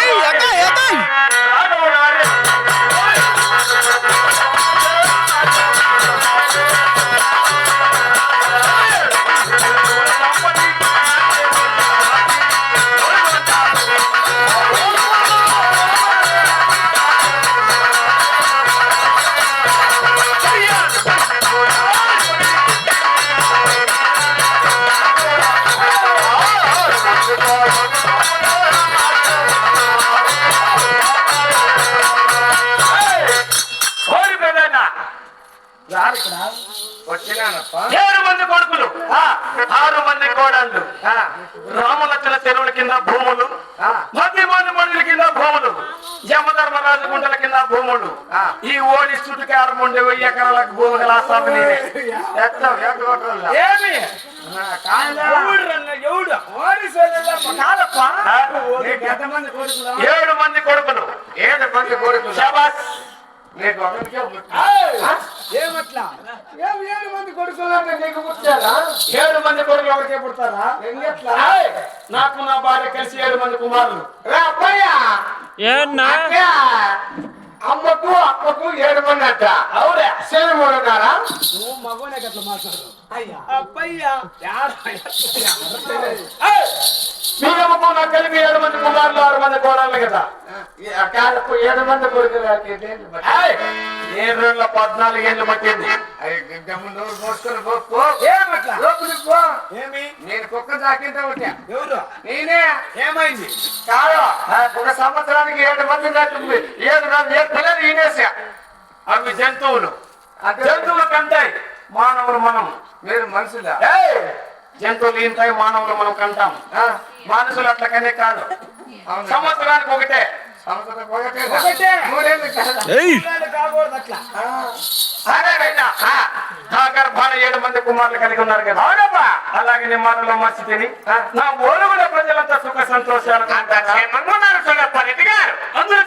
ఏయ్, ఏడు మంది కొడుకులు. ఆ, ఆరు మంది కోడళ్ళు. రామలచ్చల చెరువుల కింద భూములు. ఆ. మధ్య మంది మందుల కింద భూములు. యమధర్మరాజు గుంటల కింద భూములు. ఈ ఓడి చుట్టుకి ఆరు ఉండే వెయ్యి ఎకరాలకు భూమి గల ఆస్తాపు నేనే. ఏమి? ఏడు మంది కొడుకులు. ఏడు మంది కొడుకులు? ఏమట్లా? ఏం ఏడు మంది నీకు పుట్టారా? ఏడు మంది కొడుకులు ఎవరికే పుడతారా? ఎంగెట్లా నాకు నా భార్య కలిసి ఏడు మంది కుమారులు. రా అబ్బయ్యా ఏన్నా అక్క, అమ్మకు అప్పకు ఏడు మంది అట్ట అవురా సెలవులు ఉన్నారా నువ్వు మగోనే గట్ల మాట్లాడు అయ్యా. అబ్బయ్యా మీరమ్మకు నాకు ఏడు మంది కుమారులు ఆరు మంది కోడళ్ళు కదా. అక్కలకు ఏడు మంది కొడుకులు ఏడు రోజుల పద్నాలుగు ఏళ్ళు పట్టింది. మూసుకొని. ఏమి? నేను కుక్క తాకింటే ఉంటా ఎవరు? నేనే. ఏమైంది? కాదు ఒక సంవత్సరానికి ఏడు మంది నట్టుంది ఏడు మంది ఏడు పిల్లలు ఈనేసా. అవి జంతువులు. అంటే జంతువులు కంటాయి మానవులు మనం. మీరు మనుషులా? జంతువులు ఇంటాయి మానవులు మనం కంటాం. ఆ, మనుషులు అట్లకనే కాదు? సంవత్సరానికి ఒకటే. గర్భాన ఏడు మంది కుమారులు కలిగి ఉన్నారు కదా. అలాగే నీ మనలో మర్చి తిని నా ఓలుగుల ప్రజలంతా సుఖ సంతోషాలు అంత క్షేమంగా ఉన్నారు చూడప్ప రెడ్డి గారు. అందరూ